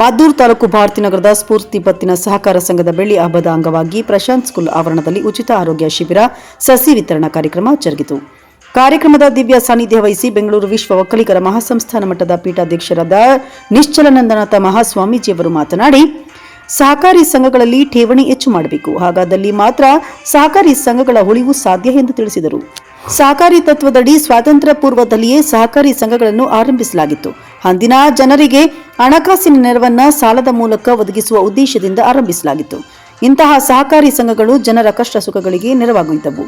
ಮದ್ದೂರು ತಾಲೂಕು ಭಾರತೀನಗರದ ಸ್ಫೂರ್ತಿ ಪತ್ತಿನ ಸಹಕಾರ ಸಂಘದ ಬೆಳ್ಳಿ ಹಬ್ಬದ ಅಂಗವಾಗಿ ಪ್ರಶಾಂತ್ ಸ್ಕೂಲ್ ಆವರಣದಲ್ಲಿ ಉಚಿತ ಆರೋಗ್ಯ ಶಿಬಿರ, ಸಸಿ ವಿತರಣಾ ಕಾರ್ಯಕ್ರಮ ಜರುಗಿತು. ಕಾರ್ಯಕ್ರಮದ ದಿವ್ಯ ಸಾನ್ನಿಧ್ಯ ವಹಿಸಿ ಬೆಂಗಳೂರು ವಿಶ್ವ ಒಕ್ಕಲಿಗರ ಮಹಾಸಂಸ್ಥಾನ ಮಟ್ಟದ ಪೀಠಾಧ್ಯಕ್ಷರಾದ ನಿಶ್ಚಲನಂದನಾಥ ಮಹಾಸ್ವಾಮೀಜಿಯವರು ಮಾತನಾಡಿ, ಸಹಕಾರಿ ಸಂಘಗಳಲ್ಲಿ ಠೇವಣಿ ಹೆಚ್ಚು ಮಾಡಬೇಕು, ಹಾಗಾದಲ್ಲಿ ಮಾತ್ರ ಸಹಕಾರಿ ಸಂಘಗಳ ಉಳಿವು ಸಾಧ್ಯ ಎಂದು ತಿಳಿಸಿದರು. ಸಹಕಾರಿ ತತ್ವದಡಿ ಸ್ವಾತಂತ್ರ್ಯ ಪೂರ್ವದಲ್ಲಿಯೇ ಸಹಕಾರಿ ಸಂಘಗಳನ್ನು ಆರಂಭಿಸಲಾಗಿತ್ತು. ಅಂದಿನ ಜನರಿಗೆ ಹಣಕಾಸಿನ ನೆರವನ್ನ ಸಾಲದ ಮೂಲಕ ಒದಗಿಸುವ ಉದ್ದೇಶದಿಂದ ಆರಂಭಿಸಲಾಗಿತ್ತು. ಇಂತಹ ಸಹಕಾರಿ ಸಂಘಗಳು ಜನರ ಕಷ್ಟ ಸುಖಗಳಿಗೆ ನೆರವಾಗುತ್ತಿದ್ದವು.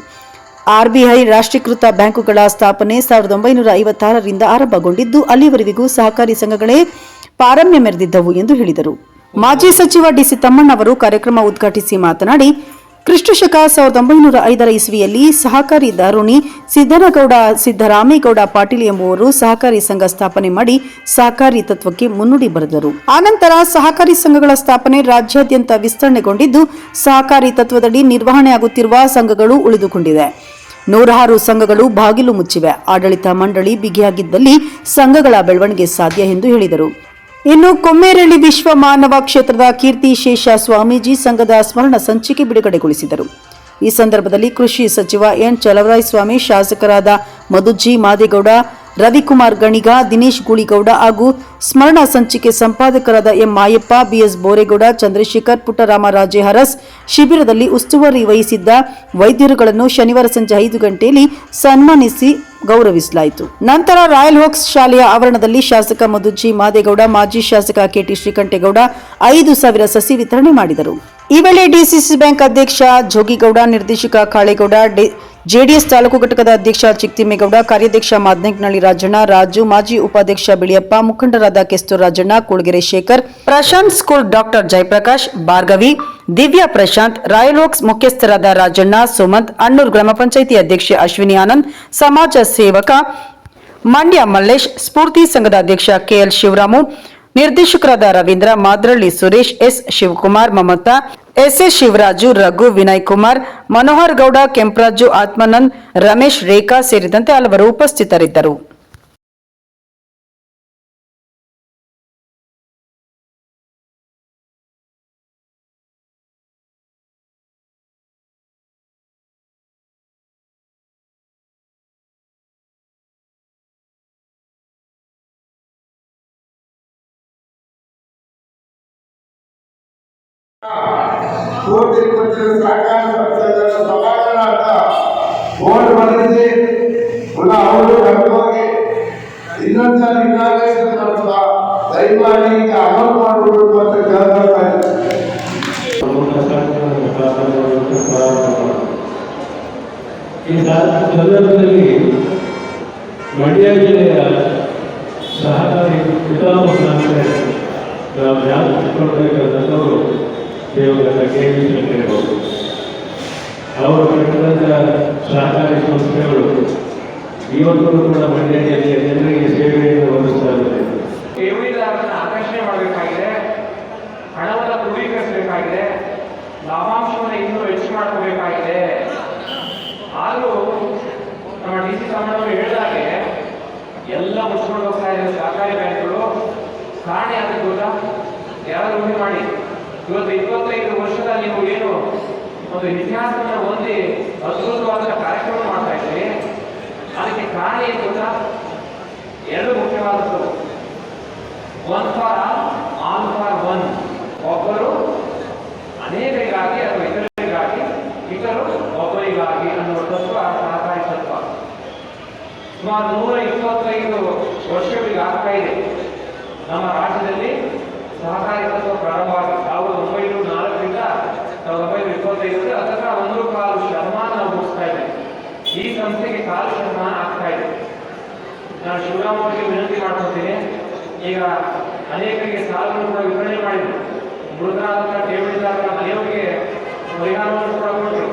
ಆರ್ಬಿಐ ರಾಷ್ಟ್ರೀಕೃತ ಬ್ಯಾಂಕುಗಳ ಸ್ಥಾಪನೆ ಸಾವಿರದ ಒಂಬೈನೂರ ಐವತ್ತಾರರಿಂದ ಆರಂಭಗೊಂಡಿದ್ದು ಅಲ್ಲಿವರೆಗೂ ಸಹಕಾರಿ ಸಂಘಗಳೇ ಪಾರಮ್ಯ ಮೆರೆದಿದ್ದವು ಎಂದು ಹೇಳಿದರು. ಮಾಜಿ ಸಚಿವ ಡಿಸಿ ತಮ್ಮಣ್ಣವರು ಕಾರ್ಯಕ್ರಮ ಉದ್ಘಾಟಿಸಿ ಮಾತನಾಡಿ ಕ್ರಿಸ್ತಶಕ ಸಾವಿರದ ಒಂಬೈನೂರ ಐದರ ಇಸ್ವಿಯಲ್ಲಿ ಸಹಕಾರಿ ದಾರುಣಿ ಸಿದ್ದನಗೌಡ ಸಿದ್ದರಾಮೇಗೌಡ ಪಾಟೀಲ್ ಎಂಬುವರು ಸಹಕಾರಿ ಸಂಘ ಸ್ಥಾಪನೆ ಮಾಡಿ ಸಹಕಾರಿ ತತ್ವಕ್ಕೆ ಮುನ್ನುಡಿ ಬರೆದರು. ಆನಂತರ ಸಹಕಾರಿ ಸಂಘಗಳ ಸ್ಥಾಪನೆ ರಾಜ್ಯಾದ್ಯಂತ ವಿಸ್ತರಣೆಗೊಂಡಿದ್ದು ಸಹಕಾರಿ ತತ್ವದಡಿ ನಿರ್ವಹಣೆಯಾಗುತ್ತಿರುವ ಸಂಘಗಳು ಉಳಿದುಕೊಂಡಿವೆ. ನೂರಾರು ಸಂಘಗಳು ಬಾಗಿಲು ಮುಚ್ಚಿವೆ. ಆಡಳಿತ ಮಂಡಳಿ ಬಿಗಿಯಾಗಿದ್ದಲ್ಲಿ ಸಂಘಗಳ ಬೆಳವಣಿಗೆ ಸಾಧ್ಯ ಎಂದು ಹೇಳಿದರು. ಇನ್ನು ಕೊಮ್ಮೇರಳ್ಳಿ ವಿಶ್ವ ಮಾನವ ಕ್ಷೇತ್ರದ ಕೀರ್ತಿ ಶೇಷ ಸ್ವಾಮೀಜಿ ಸಂಘದ ಸ್ಮರಣ ಸಂಚಿಕೆ ಬಿಡುಗಡೆಗೊಳಿಸಿದರು. ಈ ಸಂದರ್ಭದಲ್ಲಿ ಕೃಷಿ ಸಚಿವ ಎನ್ ಚಲವರಾಯಸ್ವಾಮಿ, ಶಾಸಕರಾದ ಮಧುಜಿ ಮಾದೇಗೌಡ ರವಿಕುಮಾರ್ ಗಣಿಗ, ದಿನೇಶ್ ಗುಳಿಗೌಡ ಹಾಗೂ ಸ್ಮರಣ ಸಂಚಿಕೆ ಸಂಪಾದಕರಾದ M Mayappa, B S Boregowda, Chandrashekar Puttaramaraje Aras ಶಿಬಿರದಲ್ಲಿ ಉಸ್ತುವಾರಿ ವಹಿಸಿದ್ದ ವೈದ್ಯರುಗಳನ್ನು ಶನಿವಾರ ಸಂಜೆ ಐದು ಗಂಟೆಯಲ್ಲಿ ಸನ್ಮಾನಿಸಿ ಗೌರವಿಸಲಾಯಿತು. ನಂತರ ರಾಯಲ್ ಹೋಕ್ಸ್ ಶಾಲೆಯ ಆವರಣದಲ್ಲಿ ಶಾಸಕ ಮಧುಜಿ ಮಾದೇಗೌಡ, ಮಾಜಿ ಶಾಸಕ ಕೆಟಿ ಶ್ರೀಕಂಠೇಗೌಡ ಐದು ಸಾವಿರ ಸಸಿ ವಿತರಣೆ ಮಾಡಿದರು. ಈ ವೇಳೆ ಡಿಸಿಸಿ ಬ್ಯಾಂಕ್ ಅಧ್ಯಕ್ಷ ಜೋಗಿಗೌಡ, ನಿರ್ದೇಶಕ ಕಾಳೇಗೌಡ, ಡಿ- ಜೆಡಿಎಸ್ ತಾಲೂಕು ಘಟಕದ ಅಧ್ಯಕ್ಷ ಚಿಕ್ತಿಮೇಗೌಡ ಕಾರ್ಯಾಧ್ಯಕ್ಷ ಮಾದನೆಗ್ನಳ್ಳಿ ರಾಜಣ್ಣ, ರಾಜು, ಮಾಜಿ ಉಪಾಧ್ಯಕ್ಷ ಬಿಳಿಯಪ್ಪ, ಮುಖಂಡರಾದ Kesthur Rajanna, Kulagere Shekar, Prashanth school doctor Jayaprakash, Bhargavi, Divya Prashanth, Royal Oaks ಮುಖ್ಯಸ್ಥರಾದ ರಾಜಣ್ಣ, ಸುಮಂತ್, ಅಣ್ಣೂರು ಗ್ರಾಮ ಪಂಚಾಯಿತಿ ಅಧ್ಯಕ್ಷೆ ಅಶ್ವಿನಿ ಆನಂದ್, ಸಮಾಜ ಸೇವಕ ಮಂಡ್ಯ ಮಲ್ಲೇಶ್, ಸ್ಫೂರ್ತಿ ಸಂಘದ ಅಧ್ಯಕ್ಷ ಕೆಎಲ್ ಶಿವರಾಮು ನಿರ್ದೇಶಕರಾದ Ravindra Madralli Suresh S Shivakumar Mamata, S S Shivaraju, Raghu Vinay Kumar, Manohar Gowda, Kemparaju Atmanand, Ramesh Rekha ಸೇರಿದಂತೆ ಹಲವರು ಉಪಸ್ಥಿತರಿದ್ದರು. ಓಟ್ ಪುನಃ ಅವರು ಕರ್ಕೊಂಡೋಗಿ ಇನ್ನೊಂದ್ಸಲ ಸಲ ದಯಮಾಡಿ ಅಮಲು ಮಾಡಬೇಕು ಅಂತ ಕೇಳ್ತಾ ಈ ಸಂದರ್ಭದಲ್ಲಿ ಮಂಡ್ಯ ಜಿಲ್ಲೆಯ ಸಹಕಾರಿ ಪಿತಾಮಹ ನಾವು ದೇವರ ಕೆ ವಿ ಶಂಕರೇಗೌಡರು ಅವರು ಕಟ್ಟಿದಂಥ ಸಹಕಾರಿ ಸಂಸ್ಥೆಗಳು ಇವತ್ತು ಕೂಡ ಮಂಡ್ಯದಲ್ಲಿ ಜನರಿಗೆ ಸೇವೆಯನ್ನು ಒದಗಿಸ್ತಾ ಇದ್ದಾರೆ ಠೇವಣಿದಾರರನ್ನ ಆಕರ್ಷಣೆ ಮಾಡಬೇಕಾಗಿದೆ ಹಣವನ್ನು ಕ್ರೋಢೀಕರಿಸಬೇಕಾಗಿದೆ ಲಾಭಾಂಶವನ್ನು ಇನ್ನೂ ಹೆಚ್ಚು ಮಾಡ್ಕೋಬೇಕಾಗಿದೆ ಆದರೂ ನಮ್ಮ ಡಿ ಸಿ ತಮ್ಮನವರು ಹೇಳಿದಾಗೆ ಎಲ್ಲ ಮುಚ್ಕೊಂಡು ಹೋಗ್ತಾ ಇದೆ ಸಹಕಾರಿ ಬ್ಯಾಂಕ್ಗಳು ಕಾರಣ ಯಾರು ಗೊತ್ತಾ ಯಾರು ಮಾಡಿ ಇವತ್ತು ಇಪ್ಪತ್ತೈದು ವರ್ಷದ ನೀವು ಏನು ಒಂದು ಇತಿಹಾಸವನ್ನು ಹೊಂದಿ ಅದ್ಭುತವಾದ ಕಾರ್ಯಕ್ರಮ ಮಾಡ್ತಾ ಇದ್ದೀರಿ ಅದಕ್ಕೆ ಕಾರಣ ಏನು ಗೊತ್ತಾ? ಎರಡು ಮುಖ್ಯವಾದದ್ದು. One for all all for one ಒಬ್ಬರು ಅನೇಕರಿಗಾಗಿ ಅಥವಾ ಇತರರಿಗಾಗಿ, ಇತರು ಒಬ್ಬರಿಗಾಗಿ ಅನ್ನುವ ತತ್ವ ಸಹಕಾರಿ ತತ್ವ ಸುಮಾರು ನೂರ ಇಪ್ಪತ್ತೈದು ವರ್ಷಗಳಿಗೆ ಆಗ್ತಾ ಇದೆ. ನಮ್ಮ ರಾಜ್ಯದಲ್ಲಿ ಸಹಕಾರಿ ತತ್ವ ಪ್ರಾರಂಭವಾಗಿ ಸಾವಿರದ ಒಂಬೈನೂರ ನಾಲ್ಕರಿಂದ ಸಾವಿರದ ಒಂಬೈನೂರ ಇಪ್ಪತ್ತೈದರಲ್ಲಿ ಅದರ ಒಂದು ಕಾಲು ಶತಮಾನ ನಾವು ಮುಗಿಸ್ತಾ ಇದ್ದೇವೆ ಈ ಸಂಸ್ಥೆಗೆ ಕಾಲು ಶತಮಾನ ಆಗ್ತಾ ಇದೆ. ನಾನು ಶಿವರಾಮ್ ಅವರಿಗೆ ವಿನಂತಿ ಮಾಡ್ಕೊತೀನಿ ಈಗ ಅನೇಕರಿಗೆ ಸಾಲವನ್ನು ಕೂಡ ವಿತರಣೆ ಮಾಡಿದ್ರು. ಮೃತರಾದಂಥ ಠೇವಣಿದಾರರ ಮನೆಯವರಿಗೆ ಪರಿಹಾರವನ್ನು ಕೂಡ ಕೊಟ್ಟರು.